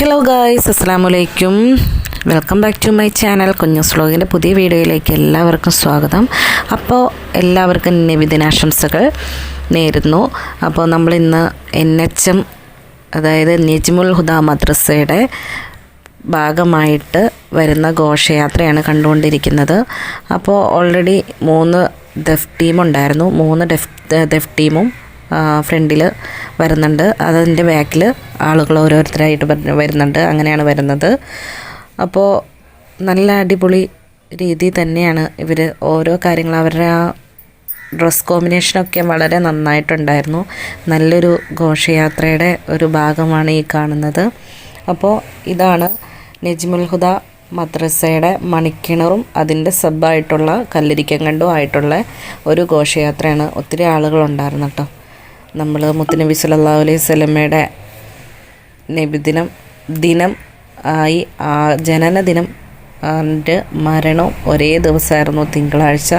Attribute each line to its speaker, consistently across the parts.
Speaker 1: Hello guys അസ്സാമലൈക്കും welcome back to my channel Kunjus വ്ളോഗിന്റെ പുതിയ വീഡിയോയിലേക്ക് എല്ലാവർക്കും സ്വാഗതം. അപ്പോൾ എല്ലാവർക്കും നബിദിനാശംസകൾ നേരുന്നു. അപ്പോൾ നമ്മളിന്ന് എൻ എച്ച് എം അതായത് നിജ്മുൽ ഹുദ മദ്രസയുടെ ഭാഗമായിട്ട് വരുന്ന ഘോഷയാത്രയാണ് കണ്ടുകൊണ്ടിരിക്കുന്നത്. അപ്പോൾ ഓൾറെഡി മൂന്ന് ഡെഫ് ടീമുണ്ടായിരുന്നു മൂന്ന് ഡെഫ് ഡെഫ് ടീമും ഫ്രണ്ടിൽ വരുന്നുണ്ട്. അതിന്റെ ബാക്കിൽ ആളുകൾ ഓരോരുത്തരായിട്ട് വരുന്നുണ്ട്. അങ്ങനെയാണ് വരുന്നത്. അപ്പോൾ നല്ല അടിപൊളി രീതി തന്നെയാണ് ഇവർ ഓരോ കാര്യങ്ങൾ അവരുടെ ആ ഡ്രസ് കോമ്പിനേഷനൊക്കെ വളരെ നന്നായിട്ടുണ്ടായിരുന്നു. നല്ലൊരു ഘോഷയാത്രയുടെ ഒരു ഭാഗമാണ് ഈ കാണുന്നത്. അപ്പോൾ ഇതാണ് നജ്മുൽ ഹുദ മദ്രസയുടെ മണിക്കിണറും അതിന്റെ സബ്ബായിട്ടുള്ള കല്ലിരിക്കങ്കണ്ടും ആയിട്ടുള്ള ഒരു ഘോഷയാത്രയാണ്. ഒത്തിരി ആളുകളുണ്ടായിരുന്നു കേട്ടോ. നമ്മൾ മുത്തുനബി സല്ലല്ലാഹു അലൈഹി സ്വലമ്മയുടെ നബിദിനം ദിനം ആയി ആ ജനനദിനം ന്റെ മരണവും ഒരേ ദിവസമായിരുന്നു തിങ്കളാഴ്ച.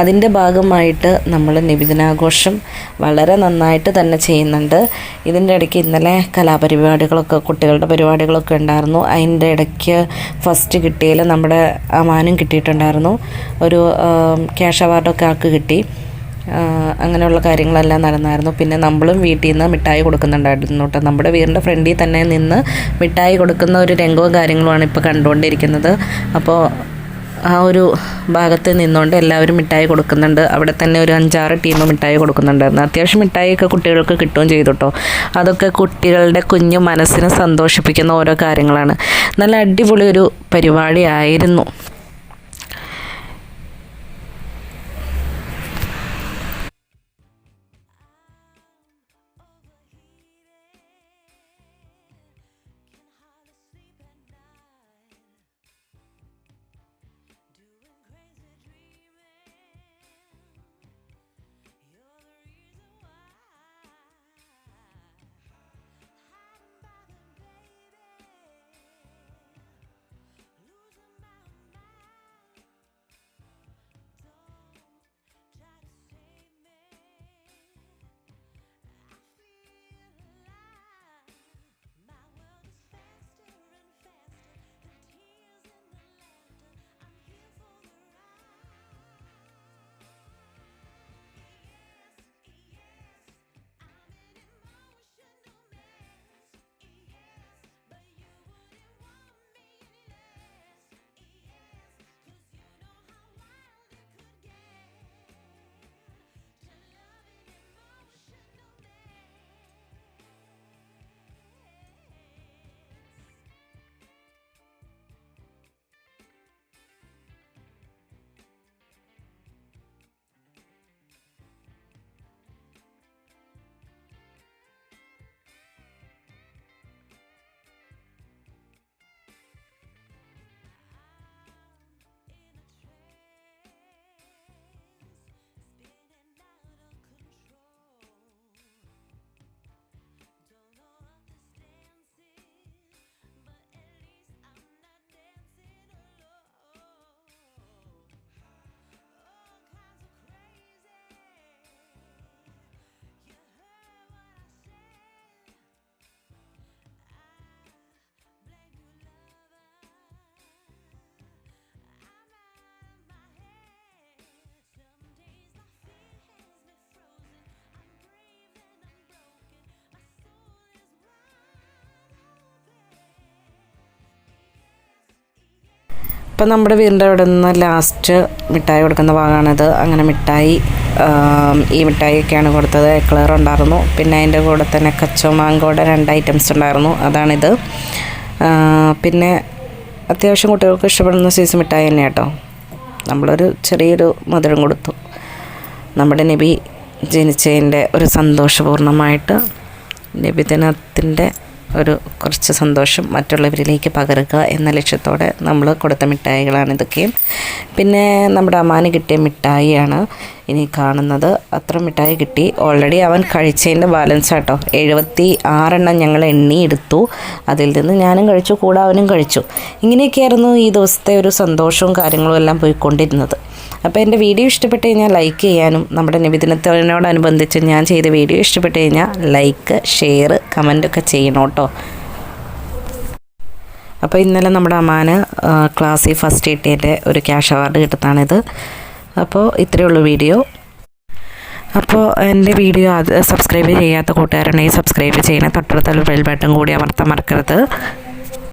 Speaker 1: അതിന്റെ ഭാഗമായിട്ട് നമ്മൾ നിബിദിനാഘോഷം വളരെ നന്നായിട്ട് തന്നെ ചെയ്യുന്നുണ്ട്. ഇതിന്റെ ഇടയ്ക്ക് ഇന്നലെ കലാപരിപാടികളൊക്കെ കുട്ടികളുടെ പരിപാടികളൊക്കെ ഉണ്ടായിരുന്നു. അതിന്റെ ഇടയ്ക്ക് ഫസ്റ്റ് കിട്ടിയതിൽ നമ്മുടെ അമാനും കിട്ടിയിട്ടുണ്ടായിരുന്നു. ഒരു ക്യാഷ് അവാർഡൊക്കെ ആൾക്ക് കിട്ടി. അങ്ങനെയുള്ള കാര്യങ്ങളെല്ലാം നടന്നായിരുന്നു. പിന്നെ നമ്മളും വീട്ടിൽ നിന്ന് മിഠായി കൊടുക്കുന്നുണ്ടായിരുന്നു കേട്ടോ നമ്മുടെ വീടിന്റെ ഫ്രണ്ടിൽ തന്നെ നിന്ന് മിഠായി കൊടുക്കുന്ന ഒരു രംഗവും കാര്യങ്ങളുമാണ് ഇപ്പോൾ കണ്ടുകൊണ്ടിരിക്കുന്നത്. അപ്പോൾ ആ ഒരു ഭാഗത്ത് നിന്നുകൊണ്ട് എല്ലാവരും മിഠായി കൊടുക്കുന്നുണ്ട്. അവിടെ തന്നെ ഒരു അഞ്ചാറ് ടീം മിഠായി കൊടുക്കുന്നുണ്ടായിരുന്നു. അത്യാവശ്യം മിഠായിയൊക്കെ കുട്ടികൾക്ക് കിട്ടുകയും ചെയ്തു കേട്ടോ അതൊക്കെ കുട്ടികളുടെ കുഞ്ഞു മനസ്സിനെ സന്തോഷിപ്പിക്കുന്ന ഓരോ കാര്യങ്ങളാണ്. നല്ല അടിപൊളി ഒരു പരിപാടിയായിരുന്നു. ഇപ്പം നമ്മുടെ വീടിന്റെ അവിടെ നിന്ന് ലാസ്റ്റ് മിഠായി കൊടുക്കുന്ന ഭാഗമാണിത്. അങ്ങനെ മിഠായി ഈ മിഠായിയൊക്കെയാണ് കൊടുത്തത്. എക്ലർ ഉണ്ടായിരുന്നു. പിന്നെ അതിന്റെ കൂടെ തന്നെ കച്ചോ മാങ്കോയുടെ രണ്ട് ഐറ്റംസ് ഉണ്ടായിരുന്നു. അതാണിത്. പിന്നെ അത്യാവശ്യം കുട്ടികൾക്ക് ഇഷ്ടപ്പെടുന്ന സൈസ് മിഠായി തന്നെ കേട്ടോ നമ്മളൊരു ചെറിയൊരു മധുരം കൊടുത്തു. നമ്മുടെ നബി ജനിച്ചതിന്റെ ഒരു സന്തോഷപൂർണമായിട്ട് നബിദിനത്തിന്റെ ഒരു കുറച്ച് സന്തോഷം മറ്റുള്ളവരിലേക്ക് പകരുക എന്ന ലക്ഷ്യത്തോടെ നമ്മൾ കൊടുത്ത മിഠായികളാണ് ഇതൊക്കെയും പിന്നെ നമ്മുടെ അമ്മാന് കിട്ടിയ മിഠായിയാണ് ഇനി കാണുന്നത്. അത്ര മിഠായി കിട്ടി. ഓൾറെഡി അവൻ കഴിച്ചതിന്റെ ബാലൻസ് ആട്ടോ. എഴുപത്തി ആറെണ്ണം ഞങ്ങൾ എണ്ണി എടുത്തു അതിൽ നിന്ന് ഞാനും കഴിച്ചു കൂടെ അവനും കഴിച്ചു. ഇങ്ങനെയൊക്കെയായിരുന്നു ഈ ദിവസത്തെ ഒരു സന്തോഷവും കാര്യങ്ങളും എല്ലാം പോയിക്കൊണ്ടിരുന്നത്. അപ്പോൾ എന്റെ വീഡിയോ ഇഷ്ടപ്പെട്ട് കഴിഞ്ഞാൽ ലൈക്ക് ചെയ്യാനും നമ്മുടെ നബിദിനത്തിനോടനുബന്ധിച്ച് ഞാൻ ചെയ്ത വീഡിയോ ഇഷ്ടപ്പെട്ട് കഴിഞ്ഞാൽ ലൈക്ക് ഷെയർ കമന്റൊക്കെ ചെയ്യണം കേട്ടോ. അപ്പോൾ ഇന്നലെ നമ്മുടെ അമ്മാന് ക്ലാസ്സിൽ ഫസ്റ്റ് കിട്ടിയതിന്റെ ഒരു ക്യാഷ് അവാർഡ് കിട്ടുന്നതാണിത് അപ്പോൾ ഇത്രയേ ഉള്ളൂ വീഡിയോ. അപ്പോൾ എന്റെ വീഡിയോ അത് സബ്സ്ക്രൈബ് ചെയ്യാത്ത കൂട്ടുകാരുണ്ടെങ്കിൽ സബ്സ്ക്രൈബ് ചെയ്യണം. തൊട്ടടുത്തുള്ള ബെൽ ബട്ടൺ കൂടി അമർത്താൻ മറക്കരുത്.